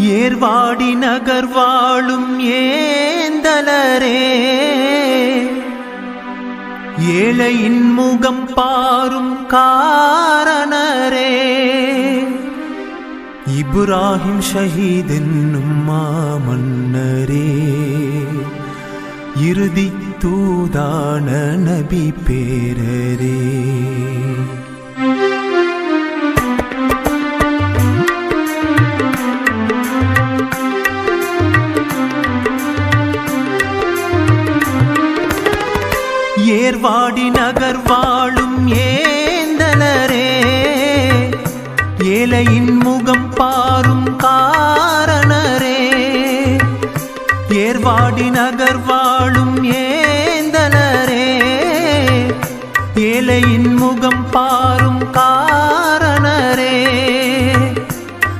ஏர்வாடி நகர் வாழும் ஏந்தலரே. ஏழையின் முகம் பாரும் காரணரே. இப்ராஹிம் ஷஹீத் என்னும் மாமன்னரே. இறுதி தூதான நபி பேரரே. ஏர்வாடி நகர் வாழும் ஏந்தலரே. ஏழையின் முகம் பாரும் காரணரே. ஏர்வாடி நகர் வாழும் ஏந்தலரே. ஏழையின் முகம் பாரும் காரணரே.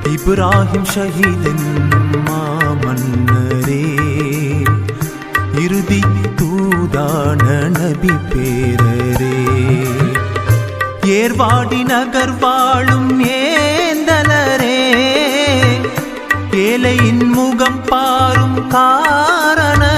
இப்ராஹிம் ஷஹீதன் மாமன்னரே. இறுதி நபி பேரரே. ஏர்வாடி நகர் வாழும் ஏந்தலரே. ஏழையின் முகம் பாரும் காரணரே